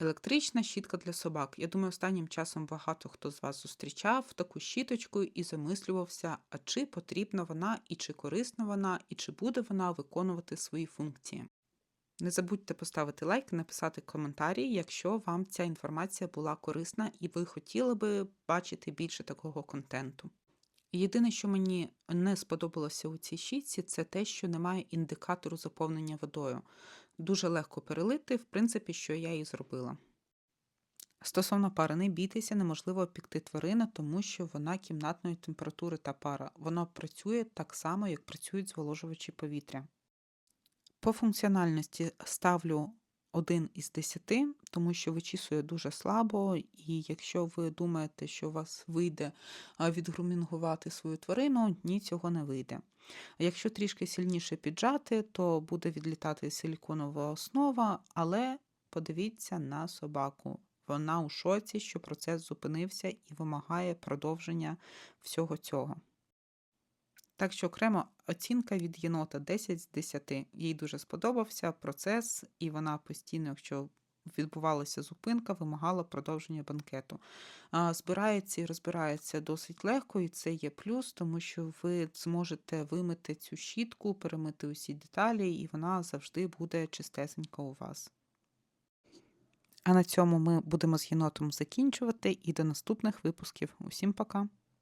Електрична щітка для собак. Я думаю, останнім часом багато хто з вас зустрічав таку щіточку і замислювався, а чи потрібна вона, і чи корисна вона, і чи буде вона виконувати свої функції. Не забудьте поставити лайк, написати коментарі, якщо вам ця інформація була корисна і ви хотіли би бачити більше такого контенту. Єдине, що мені не сподобалося у цій щітці, це те, що немає індикатору заповнення водою. Дуже легко перелити, в принципі, що я і зробила. Стосовно пари, не бійтеся, неможливо опікти тварину, тому що вона кімнатної температури та пара. Воно працює так само, як працюють зволожувачі повітря. По функціональності ставлю 1 із 10, тому що вичісує дуже слабо, і якщо ви думаєте, що у вас вийде відгрумінгувати свою тварину, ні, цього не вийде. А Якщо трішки сильніше піджати, то буде відлітати силіконова основа, але подивіться на собаку. Вона у шоці, що процес зупинився і вимагає продовження всього цього. Так що окремо оцінка від єнота 10 з 10. Їй дуже сподобався процес, і вона постійно, якщо відбувалася зупинка, вимагала продовження банкету. Збирається і розбирається досить легко, і це є плюс, тому що ви зможете вимити цю щітку, перемити усі деталі, і вона завжди буде чистесенька у вас. А на цьому ми будемо з єнотом закінчувати і до наступних випусків. Усім пока!